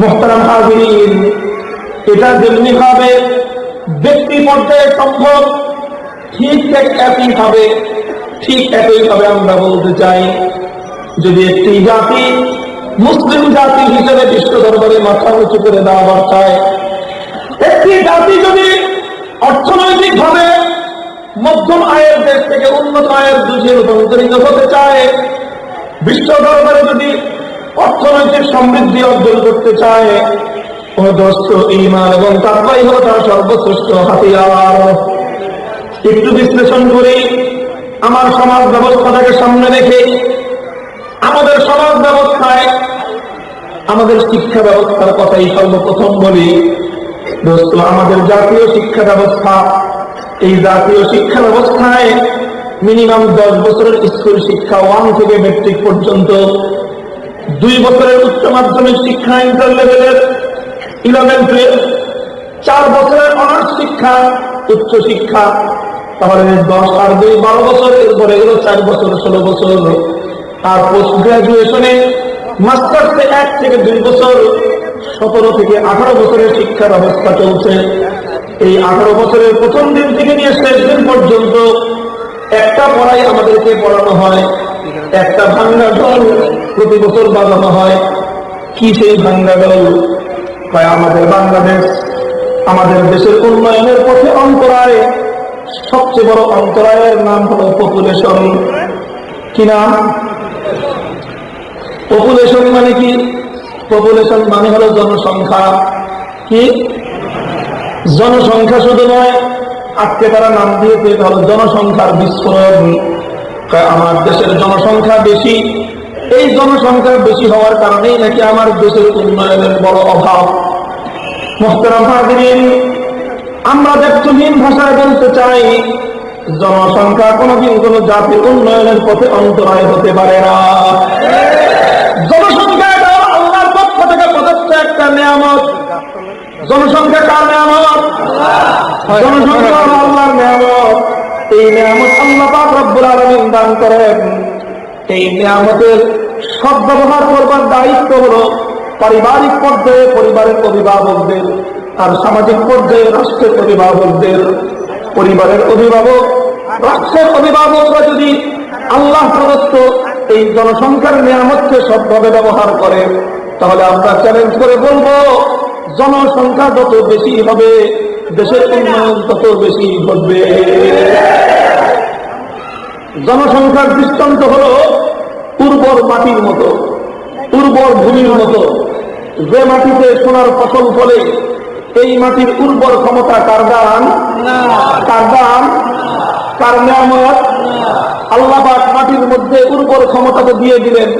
মোহতারাম হাজির এটা যেমনি ভাবে ব্যক্তি পর্যায়ে সম্ভব, ঠিক এক একই ভাবে, ঠিক একই ভাবে আমরা বলতে চাই, যদি একটি জাতি মুসলিম জাতি হিসেবে বিশ্ব দরবারে মাথা উঁচু করে দেওয়া চায়, একটি জাতি যদি অর্থনৈতিক ভাবে মধ্যম আয়ের দেশ থেকে উন্নত আয়ের দেশে রূপান্তরিত হতে চায়, বিশ্ব দরবারে যদি অর্থনৈতিক সমৃদ্ধি অর্জন করতে চায়। ও দোস্ত ইমান এবং তারপরেই হলো তার সর্বশ্রেষ্ঠ হাতিয়ার। একটু বিশ্লেষণ করি। আমার সমাজ ব্যবস্থাটাকে সামনে রেখে আমাদের সমাজ ব্যবস্থায় আমাদের শিক্ষা ব্যবস্থার কথাই সর্বপ্রথম বলি। দোস্ত, আমাদের জাতীয় শিক্ষা ব্যবস্থা, এই জাতীয় শিক্ষা ব্যবস্থায় মিনিমাম দশ বছরের স্কুল শিক্ষা ওয়ান থেকে মেট্রিক পর্যন্ত দুই বছরের উচ্চ মাধ্যমিক শিক্ষা ইন্টার লেভেলের ইলেভেন টুয়েলভ চার বছরের অনার্স শিক্ষা, উচ্চ শিক্ষা, তাহলে দশ আর দুই বারো বছর, এরপরে এগুলো চার বছর, ষোলো বছর, আর পোস্ট গ্রাজুয়েশনে মাস্টার্সে এক থেকে দুই বছর, সতেরো থেকে আঠারো বছরের শিক্ষা ব্যবস্থা চলছে। এই আঠারো বছরের প্রথম দিন থেকে নিয়ে শেষ দিন পর্যন্ত একটা পড়াই আমাদেরকে পড়ানো হয়। একটা ভাঙ্গা দল প্রতি বছর বাজানো হয়। কি সেই ভাঙ্গা দল? হয় আমাদের বাংলাদেশ, আমাদের দেশের উন্নয়নের পথে অন্তরায়। সবচেয়ে বড় অন্তরায়ের নাম হলো পপুলেশন কি নাম? পপুলেশন মানে কি? পপুলেশন মানে হলো জনসংখ্যা। কি? জনসংখ্যা শুধু নয়, আজকে তারা নাম দিয়েছে, এটা হলো জনসংখ্যার বিস্ফোরণ। কয় আমার দেশের জনসংখ্যা বেশি এই জনসংখ্যা বেশি হওয়ার কারণেই নাকি আমার দেশের উন্নয়নের বড় অভাব। হাজিরিন আমরা ব্যক্তহীন ভাষায় বলতে চাই জনসংখ্যা কোনোদিন কোন জাতির উন্নয়নের পথে অন্তরায় হতে পারে না। জনসংখ্যা এটা আল্লাহর পক্ষ থেকে প্রদত্ত একটা নিয়ামত। জনসংখ্যা কার নিয়ামত? জনসংখ্যা হলো আল্লাহর নিয়ামত। এই নিয়ামত আল্লাহ পাক রব্বুল আলামিন দান করেন। এই নিয়ামতের সদ্ব্যবহার করবার দায়িত্ব হলো পারিবারিক পর্যায়ে পরিবারের অভিভাবকদের, আর সামাজিক পর্যায়ে রাষ্ট্রের অভিভাবকদের। পরিবারের অভিভাবক, রাষ্ট্রের অভিভাবকরা যদি আল্লাহ প্রদত্ত এই জনসংখ্যার নিয়ামতকে সৎভাবে ব্যবহার করে, তাহলে আমরা চ্যালেঞ্জ করে বলব, জনসংখ্যা যত বেশি হবে দেশের উন্নয়ন তত বেশি ঘটবে। জনসংখ্যার দৃষ্টান্ত হল উর্বর মাটির মতো, উর্বর ভূমির মতো। যে মাটিতে সোনার ফসল ফলে, এই মাটির উর্বর ক্ষমতা কার দান? কার দান? কার নিয়ামত? আল্লাহবাদ মাটির মধ্যে উর্বর ক্ষমতাকে দিয়ে দিলেন।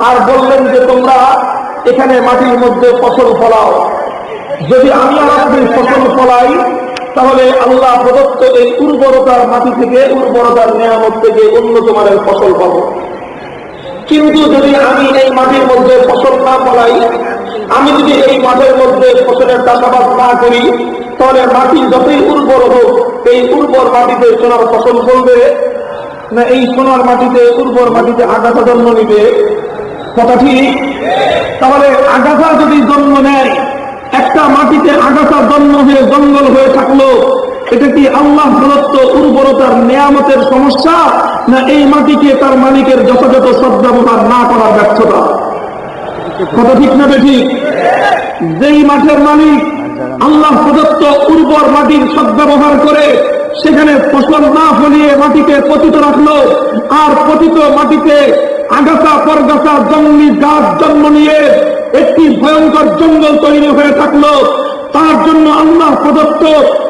আর বললেন যে তোমরা এখানে মাটির মধ্যে ফসল ফলাও। যদি আমি আপনি ফসল ফলাই, তাহলে আল্লাহ প্রদত্ত এই উর্বরতার মাটি থেকে, উর্বরতার নিয়ামত থেকে উন্নত মানের ফসল পাব। কিন্তু যদি আমি এই মাটির মধ্যে ফসল না ফলাই, আমি যদি এই মাঠের মধ্যে ফসলের চাষাবাদ না করি, তাহলে মাটি যতই উর্বর হোক, এই উর্বর মাটিতে সোনার ফসল ফলবে? না এই সোনার মাটিতে, উর্বর মাটিতে আগাছা জন্ম নিবে? কথা ঠিক? তাহলে আগাছা যদি জন্ম নেয় একটা মাটিতে আগাছা জন্ম হয়ে জঙ্গল হয়ে থাকল। এটা কি আল্লাহ প্রদত্ত উর্বরতার নিয়ামতের সমস্যা? না এই মাটিকে তার মালিকের যথাযথ সদ্ব্যবহার না করার ব্যর্থতা? কথা ঠিক না ঠিক যেই মাঠের মালিক আল্লাহ প্রদত্ত উর্বর মাটির সদ্ব্যবহার করে সেখানে ফসল না ফলিয়ে মাটিকে পতিত রাখল আর পতিত মাটিতে আগাছা পরগাছা জঙ্গলি গাছ জন্ম নিয়ে একটি ভয়ঙ্কর জঙ্গল তৈরি হয়ে থাকল। তার জন্য আল্লাহ প্রদত্ত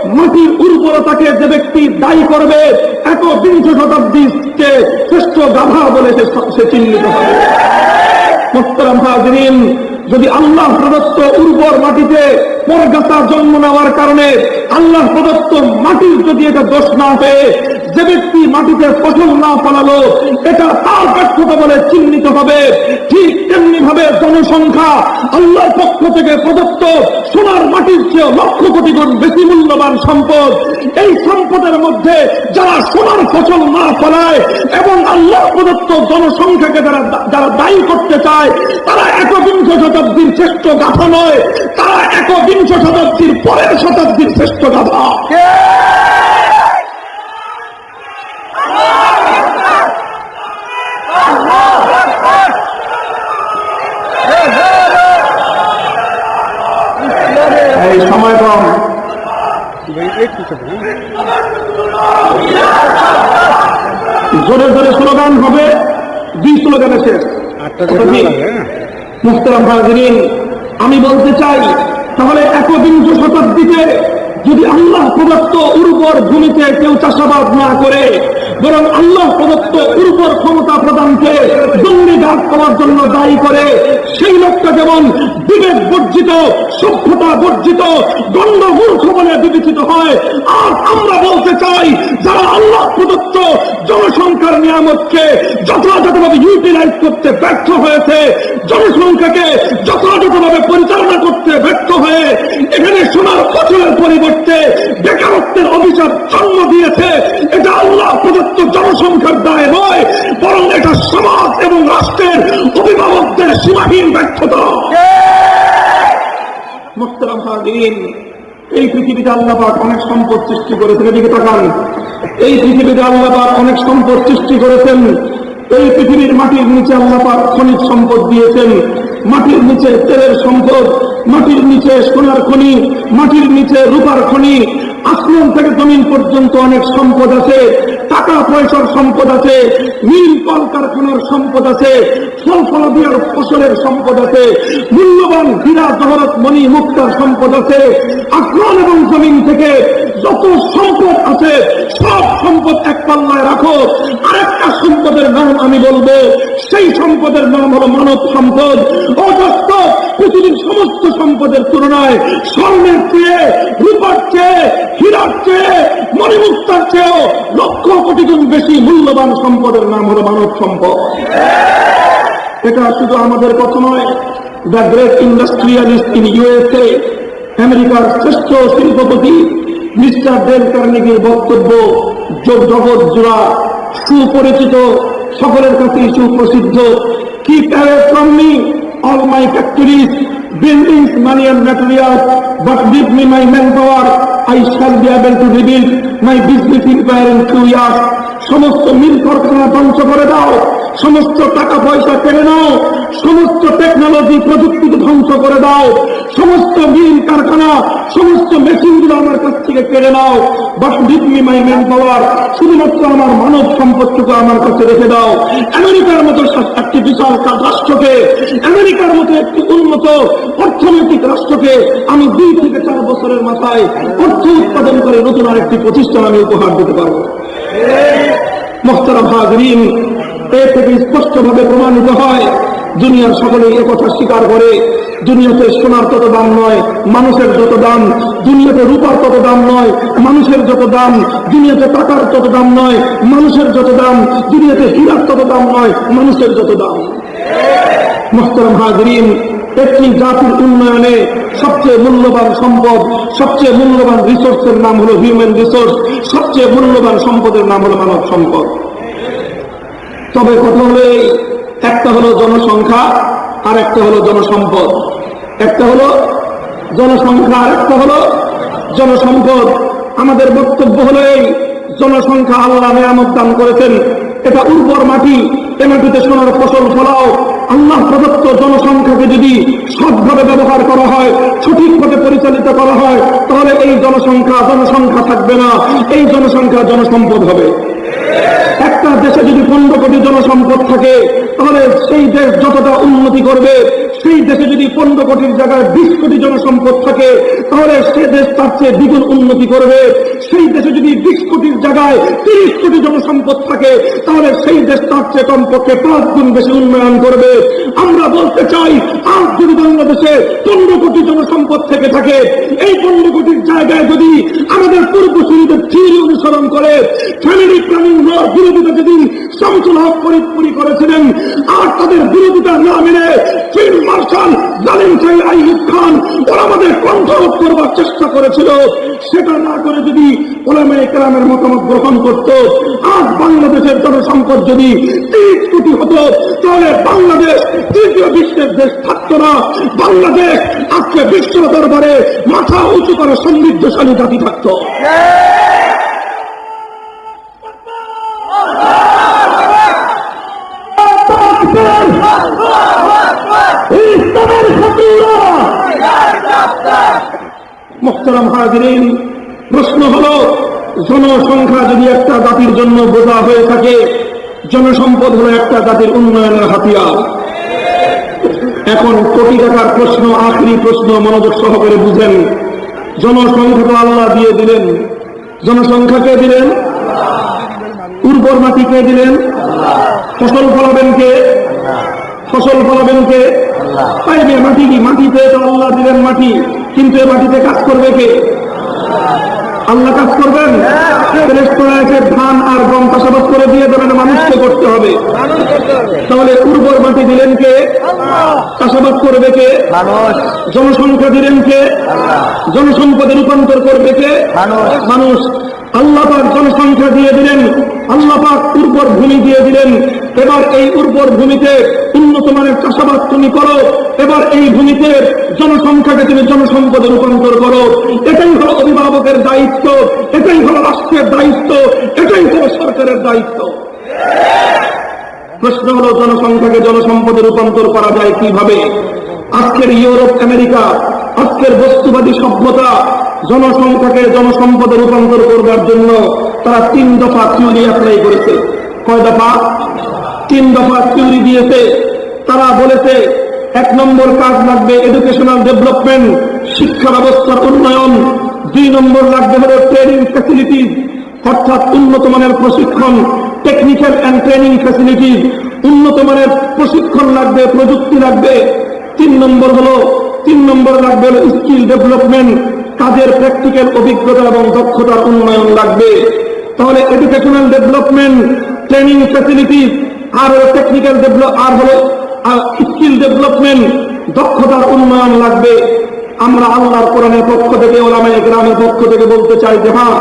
মাটির উর্বরতাকে যে ব্যক্তি দায়ী করবে, এত বিংশ শতাব্দীকে শ্রেষ্ঠ গাভা বলে সে- চিহ্নিত হবে। মোস্তারাম হাজরিন, যদি আল্লাহ প্রদত্ত উর্বর মাটিতে পরগাছা জন্ম নেওয়ার কারণে আল্লাহ প্রদত্ত মাটির যদি এটা দোষ না হয়ে যে ব্যক্তি মাটিতে ফসল না ফলালো, এটা তার ব্যর্থতা বলে চিহ্নিত হবে। ঠিক তেমনি ভাবে জনসংখ্যা আল্লাহর পক্ষ থেকে প্রদত্ত সোনার মাটির চেয়ে লক্ষ কোটি গুণ বেশি মূল্যবান সম্পদ। এই সম্পদের মধ্যে যারা সোনার ফসল না ফলায় এবং আল্লাহ প্রদত্ত জনসংখ্যাকে যারা যারা দায়ী করতে চায়, তারা একবিংশ শতাব্দীর শ্রেষ্ঠ গাথা নয়, তারা একবিংশ শতাব্দীর পরের শতাব্দীর শ্রেষ্ঠ গাথা সময় কম। জোরে জোরে স্লোগান হবে দুই স্লোগানে শেষ। মুস্তারাম হাজরিন আমি বলতে চাই তাহলে একবিংশ শতাব্দীতে যদি আল্লাহ প্রদত্ত উর্বর ভূমিতে কেউ চাষাবাদ না করে বরং আল্লাহ প্রদত্ত উর্বর ক্ষমতা প্রদানকে জঙ্গিঘাত করার জন্য দায়ী করে সেই লোকটা যেমন বিবেক বর্জিত সভ্যতা বর্জিত গণ্ড মূর্খ বলে বিবেচিত হয়। আর আমরা বলতে চাই, যারা আল্লাহ প্রদত্ত জনসংখ্যার নিয়ামতকে যথাযথভাবে ইউটিলাইজ করতে ব্যর্থ হয়েছে, জনসংখ্যাকে যথাযথভাবে পরিচালনা করতে ব্যর্থ হয়ে এখানে সোনার ফসলের পরিবর্তে বেকারত্বের অভিশাপ জন্ম দিয়েছে। এটা আল্লাহ প্রদত্ত জনসংখ্যার দায় নয়, বরং এটা সমাজ এবং রাষ্ট্রের অভিভাবকদের সীমাহীন ব্যর্থতা। মোস্তারাম হাজিরিন এই পৃথিবীতে আল্লাপাক অনেক সম্পদ সৃষ্টি করেছেন, এদিকে তাকান। এই পৃথিবীতে আল্লাপাক অনেক সম্পদ সৃষ্টি করেছেন। এই পৃথিবীর মাটির নিচে আল্লাপাক খনিজ সম্পদ দিয়েছেন। মাটির নিচে তেলের সম্পদ, মাটির নিচে সোনার খনি, মাটির নিচে রূপার খনি। আসমান থেকে জমিন পর্যন্ত অনেক সম্পদ আছে। টাকা পয়সার সম্পদ আছে মিল কলকারখানার সম্পদ আছে, ফল ফলাদিয়ার ফসলের সম্পদ আছে, মূল্যবান হীরা জহরত মণি মুক্তার সম্পদ আছে আসমান এবং জমিন থেকে যত সম্পদ আছে, সব সম্পদ এক পাল্লায় রাখো। আরেকটা সম্পদের নাম আমি বলব, সেই সম্পদের নাম হলো মানব সম্পদ। অজস্র পৃথিবীর তুলনায় স্বর্ণের চেয়ে, রূপার চেয়ে, হীরার চেয়ে, মণিমুক্তার চেয়েও লক্ষ কোটি গুণ বেশি মূল্যবান সম্পদের নাম হলো মানব সম্পদ। এটা শুধু আমাদের কথা নয় the great industrialist in USA আমেরিকার শ্রেষ্ঠ শিল্পপতি মিস্টার ডেল কার্নিগির বক্তব্য যোগ জগৎ জোড়া, সুপরিচিত, সকলের কাছে সুপ্রসিদ্ধ, কি প্যারে all my factories, buildings, money and materials, but give me my manpower, I shall be able to rebuild my business empire in two years. সমস্ত মিল কারখানা ধ্বংস করে দাও। সমস্ত টাকা পয়সা কেড়ে নাও। সমস্ত টেকনোলজি প্রযুক্তিকে ধ্বংস করে দাও। সমস্ত মিল কারখানা, সমস্ত মেশিনগুলো আমার কাছ থেকে কেড়ে নাও। But give my man power শুধুমাত্র আমার মানব সম্পদটুকু আমার কাছে রেখে দাও। আমেরিকার মতো একটি বিশাল রাষ্ট্রকে, আমেরিকার মতো একটি উন্নত অর্থনৈতিক রাষ্ট্রকে আমি দুই থেকে চার বছরের মাথায় অর্থ উৎপাদন করে নতুন আরেকটি প্রতিষ্ঠান আমি উপহার দিতে পারব। মোহতারাম হাজরিন, এ থেকে স্পষ্টভাবে প্রমাণিত হয়, দুনিয়ার সকলেই একথা স্বীকার করে, দুনিয়াতে সোনার তত দাম নয়, মানুষের যত দাম, দুনিয়াতে রূপার তত দাম নয়, মানুষের যত দাম, দুনিয়াতে টাকার তত দাম নয়, মানুষের যত দাম, দুনিয়াতে হীরার তত দাম নয়, মানুষের যত দাম। মোহতারাম হাজরিন, একটি জাতির উন্নয়নে সবচেয়ে মূল্যবান সম্পদ, সবচেয়ে মূল্যবান রিসোর্সের নাম হলো হিউম্যান রিসোর্স সবচেয়ে মূল্যবান সম্পদের নাম হলো মানব সম্পদ। তবে কথা হলো একটা হলো জনসংখ্যা আর একটা হলো জনসম্পদ। একটা হলো জনসংখ্যা আর একটা হলো জনসম্পদ। আমাদের বক্তব্য হলো এই, জনসংখ্যা আল্লাহ মেরামত দান করেছেন। এটা উর্বর মাটি এ মাটিতে সোনার ফসল ফলাও। আল্লাহ প্রদত্ত জনসংখ্যাকে যদি সৎভাবে ব্যবহার করা হয়, সঠিকভাবে পরিচালিত করা হয়, তাহলে এই জনসংখ্যা জনসংখ্যা থাকবে না। এই জনসংখ্যা জনসম্পদ হবে। একটা দেশে যদি পনেরো কোটি জনসম্পদ থাকে, তাহলে সেই দেশ যতটা উন্নতি করবে, সেই দেশে যদি পনেরো কোটির জায়গায় বিশ কোটি জনসম্পদ থাকে, তাহলে সে দেশ তার চেয়ে দ্বিগুণ উন্নতি করবে। সেই দেশে যদি বিশ কোটির জায়গায় তিরিশ কোটি জনসম্পদ থাকে, তাহলে সেই দেশ তার চেয়ে কমপক্ষে পাঁচ গুণ বেশি উন্নয়ন করবে। আমরা বলতে চাই যদি বাংলাদেশ পনেরো কোটি জনসম্পদ থেকে থাকে। এই পনেরো কোটির জায়গায় যদি আমাদের পূর্বসূরীদের থিওরি অনুসরণ করে ফ্যামিলি প্ল্যানিং বিরোধিতা যেদিন শামসুল হক করেছিলেন। আর তাদের বিরোধিতা না মেনে ফিল্ড মার্শাল জালিম সাহেব খান, ওরা আমাদের করবার চেষ্টা করেছিল। সেটা না করে যদি মতামত গ্রহণ করত, আজ বাংলাদেশের জনসম্পদ যদি তিরিশ কোটি হতো, তাহলে বাংলাদেশ তৃতীয় বিশ্বের দেশ থাকত না। বাংলাদেশ আজকে বিশ্ব দরবারে মাথা উঁচু করে সমৃদ্ধশালী জাতি থাকত। মোহতারাম হাজিরিন প্রশ্ন হল, জনসংখ্যা যদি একটা জাতির জন্য বোঝা হয়ে থাকে, জনসম্পদ হলো একটা জাতির উন্নয়নের হাতিয়ার। এখন কোটি টাকার প্রশ্ন, আখরি প্রশ্ন মনোযোগ সহকারে বুঝেন। জনসংখ্যা তো আল্লাহ দিয়ে দিলেন। জনসংখ্যাকে দিলেন? উর্বর মাটি কে দিলেন? ফসল ফলাবেন কে? ফসল ফলাবেন কে? মাটি কি? মাটিতে তো আল্লাহ দিলেন মাটি। কিন্তু এই মাটিতে কাজ করবে কে? আল্লাহ কাজ করবেন? ফেরেশতারা ধান আর গম চাষাবাদ করে দিয়ে দেবেন মানুষকে করতে হবে। তাহলে উর্বর মাটি দিলেন কে? চাষাবাদ করবে কে? জনসংখ্যা দিলেন কে? জনসম্পদে রূপান্তর করবে কে? মানুষ। মানুষ। আল্লাহ পাক জনসংখ্যা দিয়ে দিলেন আল্লাহ পাক উর্বর ভূমি দিয়ে দিলেন। এবার এই উর্বর ভূমিতে উন্নত মানের চাষাবাদ তুমি করো। এবার এই ভূমিতে জনসংখ্যাকে তুমি জনসম্পদে রূপান্তর করো। এটাই হলো অভিভাবকের দায়িত্ব, এটাই হলো রাষ্ট্রের দায়িত্ব, এটাই হলো সরকারের দায়িত্ব। প্রশ্ন হলো, জনসংখ্যাকে জনসম্পদে রূপান্তর করা যায় কীভাবে? আজকের ইউরোপ, আমেরিকা, আজকের বস্তুবাদী সভ্যতা জনসংখ্যাকে জনসম্পদে রূপান্তর করবার জন্য তারা তিন দফা থিওরি অ্যাপ্লাই করেছে। কয় দফা? তিন দফা থিওরি দিয়েছে। তারা বলেছে, এক নম্বর কাজ লাগবে এডুকেশনাল ডেভেলপমেন্ট শিক্ষা ব্যবস্থার উন্নয়ন। দুই নম্বর লাগবে হলো ট্রেনিং ফ্যাসিলিটিস অর্থাৎ উন্নত মানের প্রশিক্ষণ টেকনিক্যাল অ্যান্ড ট্রেনিং ফ্যাসিলিটিস উন্নত মানের প্রশিক্ষণ লাগবে, প্রযুক্তি লাগবে। তিন নম্বর হলো, তিন নম্বর লাগবে হলো স্কিল ডেভেলপমেন্ট কাজের প্র্যাকটিক্যাল অভিজ্ঞতা এবং দক্ষতার উন্নয়ন লাগবে। তাহলে এডুকেশনাল ডেভেলপমেন্ট ট্রেনিং ফ্যাসিলিটিস আর হলো টেকনিক্যাল ডেভেলপ আর হলো স্কিল ডেভেলপমেন্ট, দক্ষতার উন্নয়ন লাগবে। আমরা আল্লাহর কোরআনের পক্ষ থেকে, ওলামায় গ্রামের পক্ষ থেকে বলতে চাই যে হ্যাঁ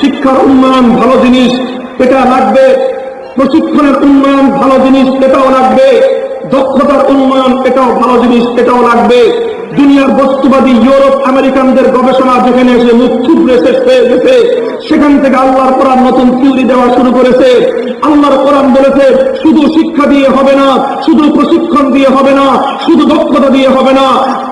শিক্ষার উন্নয়ন ভালো জিনিস, এটা লাগবে। প্রশিক্ষণের উন্নয়ন ভালো জিনিস, এটাও লাগবে। দক্ষতার উন্নয়ন এটাও ভালো জিনিস, এটাও লাগবে। দুনিয়ার বস্তুবাদী ইউরোপ আমেরিকানদের গবেষণা যেখানে এসে মুখ শেষ হয়ে গেছে, সেখান থেকে আল্লাহর কোরআন নতুন থিওরি দেওয়া শুরু করেছে। আল্লাহর কোরআন বলেছে, শুধু শিক্ষা দিয়ে হবে না, শুধু প্রশিক্ষণ দিয়ে হবে না, শুধু দক্ষতা দিয়ে হবে না।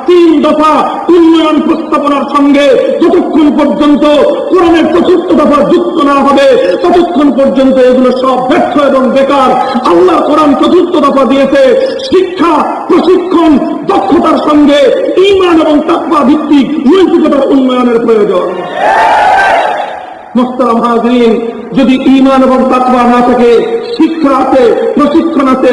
তিন দফা উন্নয়ন প্রস্তাবনার সঙ্গে যতক্ষণ পর্যন্ত কোরআনের চতুর্থ দফা যুক্ত না হবে, ততক্ষণ পর্যন্ত এগুলো সব ব্যর্থ এবং বেকার। আল্লাহ কোরআন চতুর্থ দফা দিয়েছে। শিক্ষা, প্রশিক্ষণ, দক্ষতার সঙ্গে ইমান এবং তাকবা ভিত্তিক নৈতিকতার উন্নয়নের প্রয়োজন। মোস্তারাম হাজরিন, যদি ইমান এবং তাকবা না থাকে, শিক্ষা আছে, প্রশিক্ষণ আছে